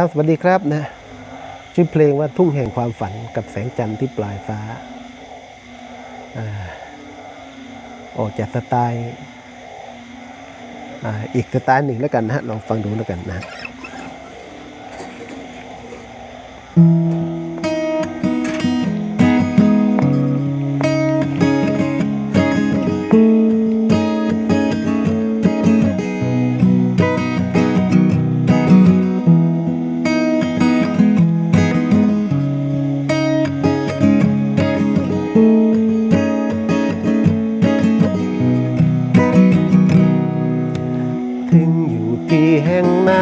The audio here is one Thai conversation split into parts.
ครับ สวัสดีครับนะชื่อเพลงว่าทุ่งแห่งความฝันกับแสงจันทร์ที่ปลายฟ้าออกจากสไตล์อ่าอีกสไตล์หนึ่งแล้วกันนะฮะลองฟังดูแล้วกันนะฮะ แห่งไหน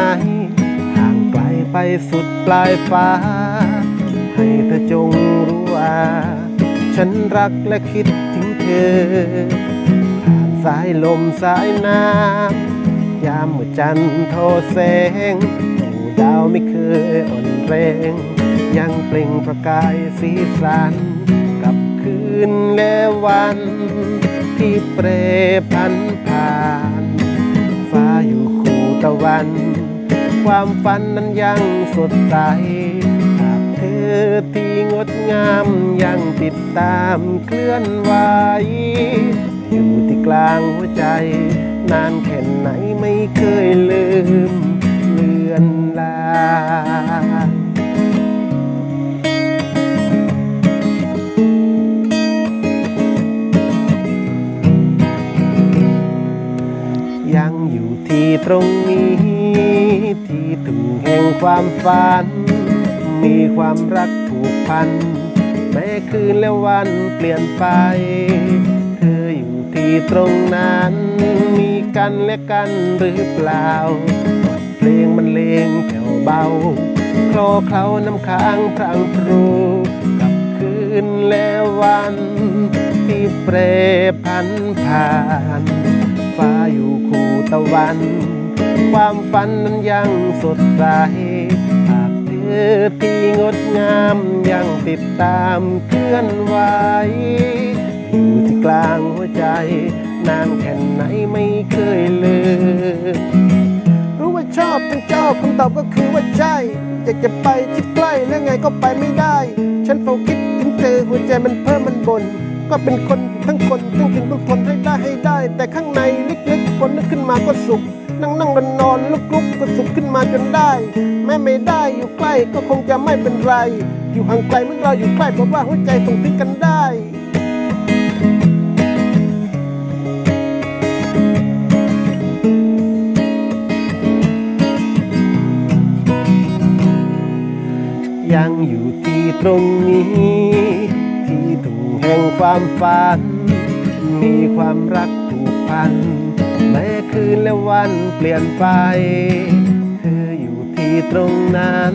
ห่างไกลไปสุดปลายฟ้า ให้เธอจงรู้ว่า ฉันรักและคิดถึงเธอผ่านสายลมสายน้ำยามมื่อจันทร์โทแสงหูดาวไม่เคยอ่อนแรง ยังเปล่งประกายสีสัน กับคืนและวันที่เปรพันผ่าน ฟ้าอยู่คู่ ตะวัน ความฝันนั้นยังสดใสหากเธอที่งดงามยังติดตามเคลื่อนไหวอยู่ที่กลางหัวใจ นานแค่ไหนไม่เคยลืม ยังอยู่ที่ตรงนี้ ที่ถึงแห่งความฝัน มีความรักผูกพัน แม้คืนและวันเปลี่ยนไป เธออยู่ที่ตรงนั้น มีกันและกันหรือเปล่า เพลงมันเลงแผ่วเบา คลอเคล้าน้ำค้างพรางพรูกับคืนและวัน ที่เปรพันผ่านฟ้าอยู่ ตะวัน ความฝันนั้นยังสดใสหากเธอที่งดงามยังติดตามเคลื่อนไหวอยู่ที่กลางหัวใจ นานแค่ไหนไม่เคยลืมรู้ว่าชอบทั้งชอบคำตอบก็คือว่าใช่ อยากจะไปที่ใกล้และไงก็ไปไม่ได้ ฉันเฝ้าคิดถึงเธอหัวใจมันเพิ่มมันบน ก็เป็นคนทั้งคนทั้งกินทุกคนให้ได้ให้ได้ แต่ข้างในลึกๆคนนึกขึ้นมาก็สุข นั่งนั่งนอนนอนลุกลุกก็สุขขึ้นมาจนได้ แม้ไม่ได้อยู่ใกล้ก็คงจะไม่เป็นไร อยู่ห่างไกลเมื่อเราอยู่ใกล้เพราะว่าหัวใจส่งถึงกันได้ยังอยู่ที่ตรงนี้ ที่ทุ่งแห่งความฝัน มีความรักผูกพัน แม้คืนและวันเปลี่ยนไป เธออยู่ที่ตรงนั้น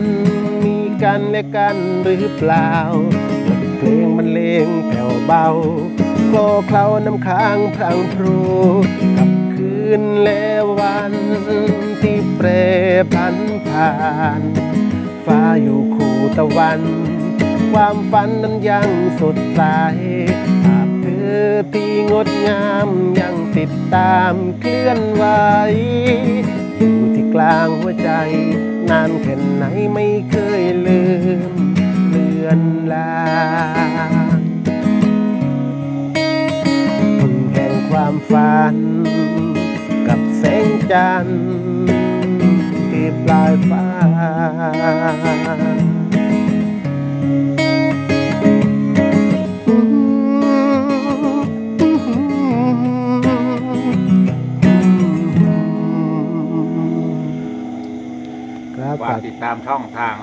มีกันและกันหรือเปล่าบทเพลงมันเลงแผ่วเบาโคลเคล้าน้ำค้างพรางพรูกับคืนและวันที่เปรพันผ่าน ฟ้าอยู่คู่ตะวัน ความฝันนั้นยังสดใสภาพเธอที่งดงามยังติดตามเคลื่อนไหวอยู่ที่กลางหัวใจ นานแค่ไหนไม่เคยลืมเลือนลางทุ่งแห่งความฝัน กับแสงจันทร์ที่ปลายฟ้า ครับฝาฝากกติดตามช่องทาง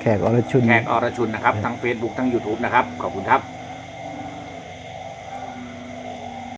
แขกอรชุน แขกอรชุนนะครับ ทั้ง Facebook ทั้ง YouTube นะครับ ขอบคุณครับ